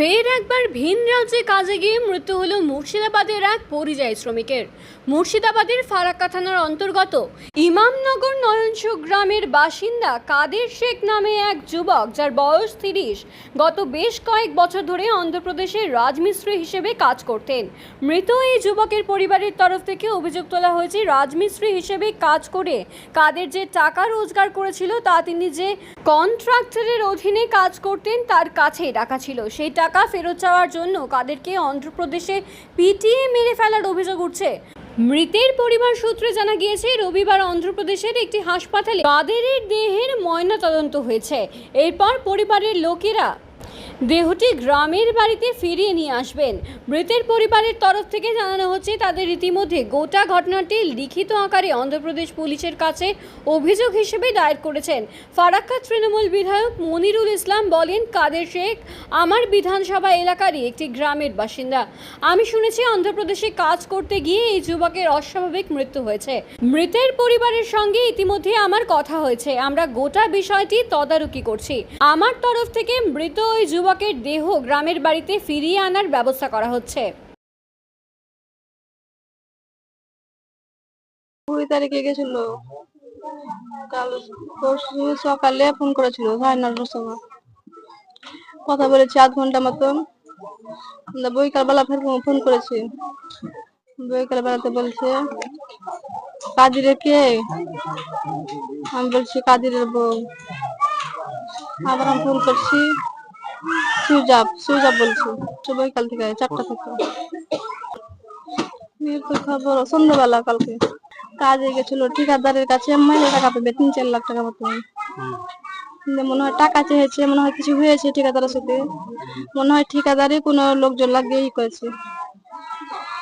ফের একবার ভিন রাজ্যে কাজে গিয়ে মৃত্যু হলো মুর্শিদাবাদের এক পরিযায়ী শ্রমিকের। মুর্শিদাবাদের ফারাক্কা থানার অন্তর্গত ইমামনগর নয়নসু গ্রামের বাসিন্দা কাদের শেখ নামে এক যুবক, যার বয়স তিরিশ, গত বেশ কয়েক বছর ধরে অন্ধ্রপ্রদেশের রাজমিস্ত্রি হিসেবে কাজ করতেন। মৃত এই যুবকের পরিবারের তরফ থেকে অভিযোগ তোলা হয়েছে, রাজমিস্ত্রি হিসেবে কাজ করে কাদের যে টাকা রোজগার করেছিল, তা তিনি যে কন্ট্রাক্টরের অধীনে কাজ করতেন, তার কাছেই রাখা ছিল। সেই টাকা ফেরত চাওয়ার জন্য কাদেরকে অন্ধ্রপ্রদেশে পিটিএ মেরে ফেলার অভিযোগ উঠছে। মৃতের পরিবার সূত্রে জানা গিয়েছে, রবিবার অন্ধ্রপ্রদেশের একটি হাসপাতালে কাদেরের দেহের ময়না তদন্ত হয়েছে। এরপর পরিবারের লোকেরা দেহটি গ্রামের বাড়িতে ফিরিয়ে নিয়ে আসবেন। মৃতের পরিবারের তরফ থেকে জানানো হচ্ছে, তাদের ইতিমধ্যে গোটা ঘটনাটি লিখিত আকারে অন্ধ্রপ্রদেশ পুলিশের কাছে অভিযোগ হিসেবে দায়ের করেছেন। ফারাক্কা তৃণমূল বিধায়ক মনিরুল ইসলাম বলেন, কাদের শেখ আমার বিধানসভা এলাকারই একটি গ্রামের বাসিন্দা। আমি শুনেছি, অন্ধ্রপ্রদেশে কাজ করতে গিয়ে এই যুবকের অস্বাভাবিক মৃত্যু হয়েছে। মৃতের পরিবারের সঙ্গে ইতিমধ্যে আমার কথা হয়েছে। আমরা গোটা বিষয়টি তদারকি করছি। আমার তরফ থেকে মৃত ওই যুবকের দেহ গ্রামের বাড়িতে ফিরিয়ে আনার ব্যবস্থা করা হচ্ছে। কুড়ি তারিখে গেছিল। কাল পরশু সকালে ফোন করেছিল কথা বলেছি আধ ঘণ্টা মতন। বৈকাল বেলা ফের ফোন করেছি। বৈকাল বেলাতে বলছে কাদিরের কে? আমি বলছি কাদিরের বউ। আবার আমি ফোন করছি সুইচ আপ সুইচ আপ বলছি। তো বৈকাল থেকে চারটা থেকে। মৃত্যু খবর, সন্ধ্যাবেলা কালকে। কাজে গেছিল ঠিকাদারের কাছে মাইনে টাকা পাবে, তিন, চার লাখ টাকা মতো। মনে হয় টাকা চেয়েছে, মনে হয় কিছু হয়েছে ঠিকাদারের সাথে। মনে হয় ঠিকাদারই কোনো লোকজন লাগিয়ে ই করেছে।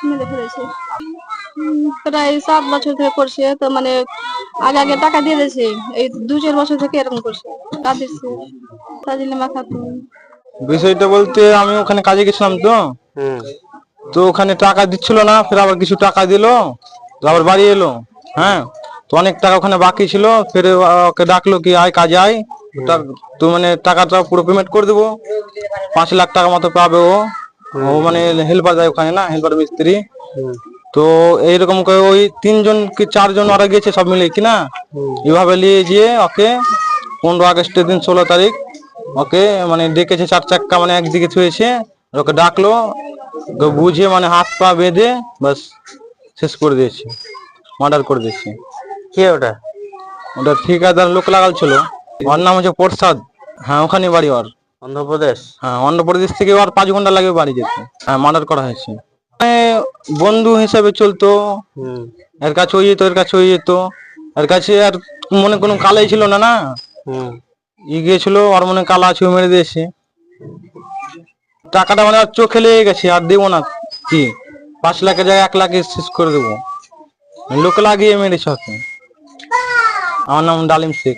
মেরে ফেলেছে। প্রায় সাত বছর থেকে করছে, তো মানে আগে আগে টাকা দিয়ে দিয়েছে। এই দু, চার বছর থেকে এরকম করছে। কাঁদিচ্ছে তাজিলে মাখা বিষয়টা বলতে আমি ওখানে কাজে গেছিলাম তো। তো ওখানে টাকা দিচ্ছিল না ফের আবার কিছু টাকা দিলো তো আবার বাড়ি এলো হ্যাঁ? তো অনেক টাকা ওখানে বাকি ছিল ফের ওকে ডাকলো কি আয় কাজে আয়। তা- তো মানে টাকাটা পুরো পেমেন্ট করে দেবো। পাঁচ লাখ টাকা মতো পাবে ও। ও মানে হেল্পার যায় ওখানে না হেল্পার মিস্ত্রি। তো এইরকম করে ওই তিনজন কি চারজন ওরা গেছে সব মিলে কি না? এভাবে নিয়ে গিয়ে ওকে পনেরো আগস্টের দিন ষোলো তারিখ ওকে মানে ডেকেছে চার চাক্কা মানে একদিকে থুয়েছে ওকে ডাকলো বুঝে মানে হাত পা বেঁধে বাস শেষ করে দিয়েছে মার্ডার করে দিয়েছে। কে ওটা? ওটা ঠিকাদার লোক লাগাল ছিল ওর নাম হচ্ছে প্রসাদ। হ্যাঁ ওখানে বাড়ি ওর। অন্ধ্রপ্রদেশ? হ্যাঁ অন্ধ্রপ্রদেশ থেকে ওর পাঁচ ঘণ্টা লাগবে বাড়ি যেতে। হ্যাঁ মার্ডার করা হয়েছে। মানে বন্ধু হিসাবে চলতো। এর কাছে হয়ে যেত এর কাছে হয়ে যেত। এর কাছে আর মনে কোনো কালাই ছিল না না? ই গিয়েছিল আর মনে কালা আছে মেরে দিয়েছে। টাকাটা মানে আর চোখে লেগে গেছে, আর দেবো না কি? পাঁচ লাখের জায়গায় এক লাখে শেষ করে দেবো। লোক লাগিয়ে মেরেছে ওকে। আমার নাম ডালিম শেখ।